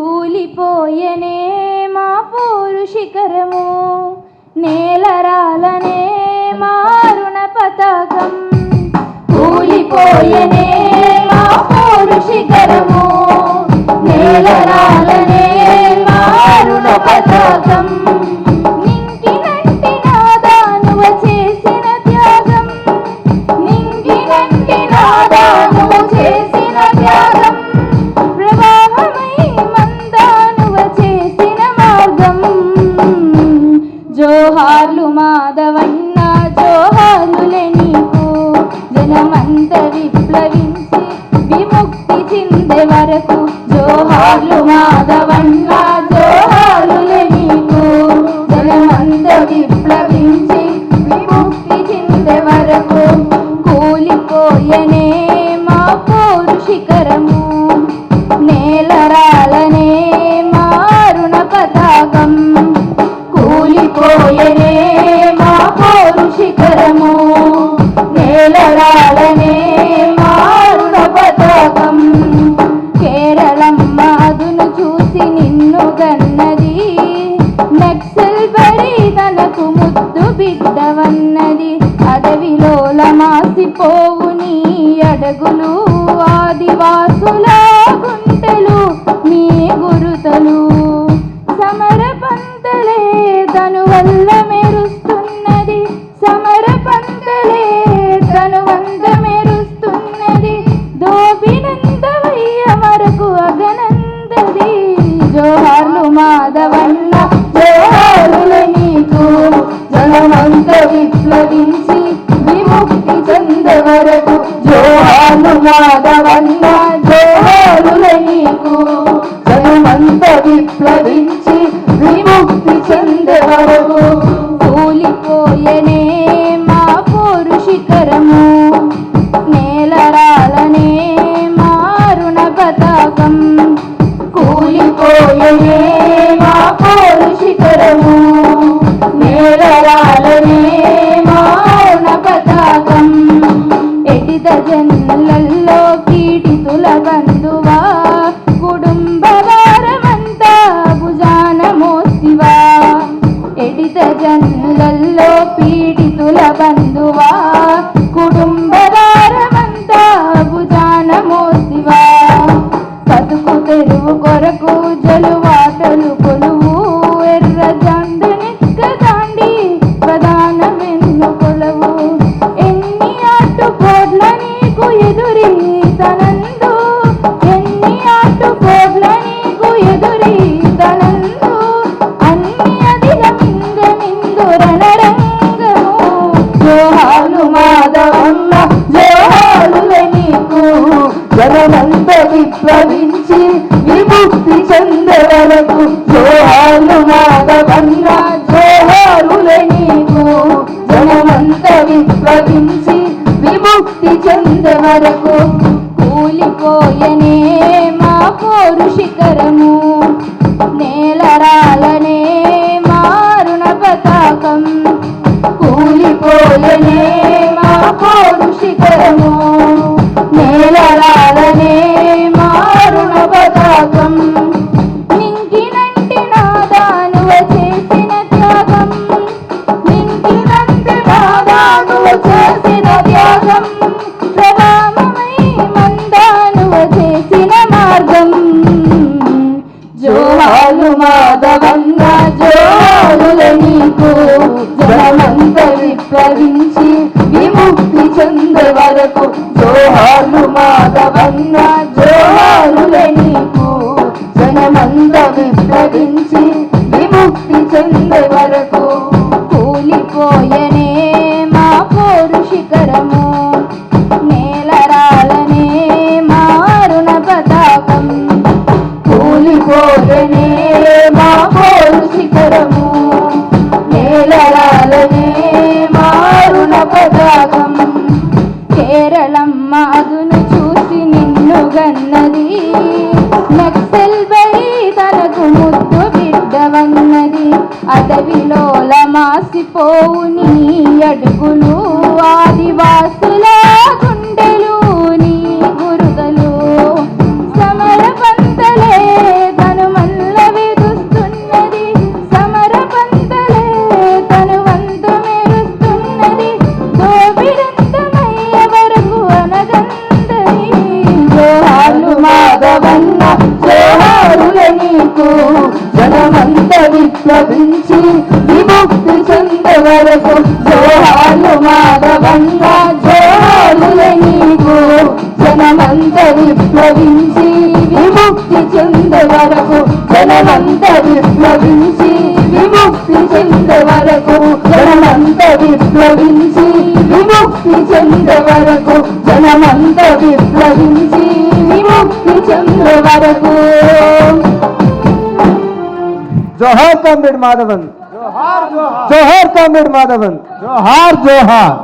కూలిపోయనే మా పోరు శిఖరము నేలరాలనే మారుణ పతాకం కూలిపోయనే జోహార్లు మాధవన్న జోహార్లులే నీకు జనమంత విప్లవించి విముక్తి చెందే వరకు జోహార్లు మాధవన్న నేలరాలనే మారుణ పతాకం కేరళమ్మ అదును చూసి నిన్ను గన్నది. నక్సల్ బరి తనకు ముద్దు బిడ్డవన్నది. అడవిలోల మాసిపోవు నీ అడగులు. వరకు జోహార్లు మాధవన్న జోహారుల నీకు జనమంత విప్లవించి విముక్తి చెందే వరకు జోహార్లు మాధవన్న జోహారుల నీకు జనమంత విప్లవించి విముక్తి చెందే వరకు కూలిపోయనే Bandung. విప్లవించి విముక్తి చెందే వరకు జోహాలు మాధవన్న జోహారులే నీకు జనమంత విప్లవించి విముక్తి చెందే వరకు కూలిపోయనే మా పోరు శిఖరము. నేలరాలనే మారుణ పతాకం కూలిపోయనే మార్గం జోహాలు మాధవన్న జోహాలు నీకు జనమంత విప్లవించి విముక్తి చెందే వరకు జోహాలు మాధవన్న జోహాలు నీకు జనమంత విప్లవించి విముక్తి చెందే వరకు కూలిపోయనే విముక్తి చెందే వరకు జనమంత విప్లవించి విముక్తి చెందే వరకు జనమంత విప్లవించి విముక్తి చెందే వరకు జనమంత విప్లవించి విముక్తి చెందే వరకు జోహార్ కామ్రేడ్ మాధవన్ జోహార్ కామ్రేడ్ మాధవన్ జోహార్ జోహార్